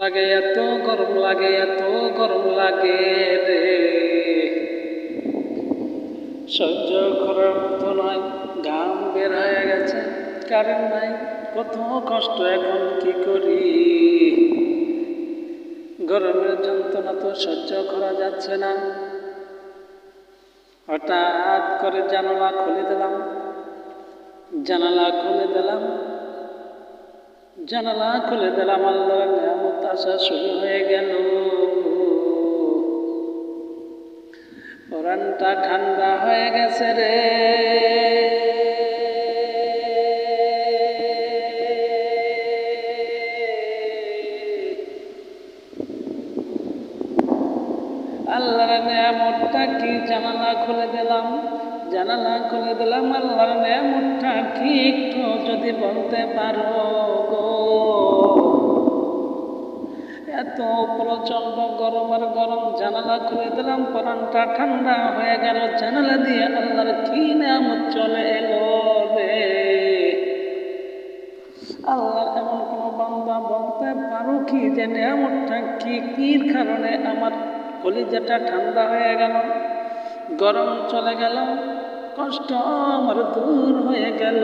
লাগে, এত গরম লাগে, এত গরম লাগে রে। সহ্য করার মতো নয়, ঘাম বের হয়ে গেছে কারেন্ট নাই, কত কষ্ট এখন কি করি? গরমের যন্ত্রণা তো সহ্য করা যাচ্ছে না। হঠাৎ করে জানালা খুলে দিলাম, জানালা খুলে দিলাম, জানালা খুলে দিলাম, আল্লাহর নিয়ামত শুরু হয়ে গেল। পরানটা ঠান্ডা হয়ে গেছে রে। আল্লাহর নিয়ামতটা কি জানালা খুলে দিলাম? জানালা খুলে দিলাম, আল্লাহর নিয়ামতটা কি একটু যদি বলতে পারো। এত প্রচণ্ড গরম আর গরম, জানালা খুলে দিলাম, পরানটা ঠান্ডা হয়ে গেল, জানালা দিয়ে আল্লাহর কি নিয়ামত চলে এলো রে? আল্লাহ এমন কোনো বান্দা বলতে পারো কি যে নিয়ামতটা কি? কির কারণে আমার কলিজাটা ঠান্ডা হয়ে গেল? গরম চলে গেল, কষ্ট আমার দূর হয়ে গেল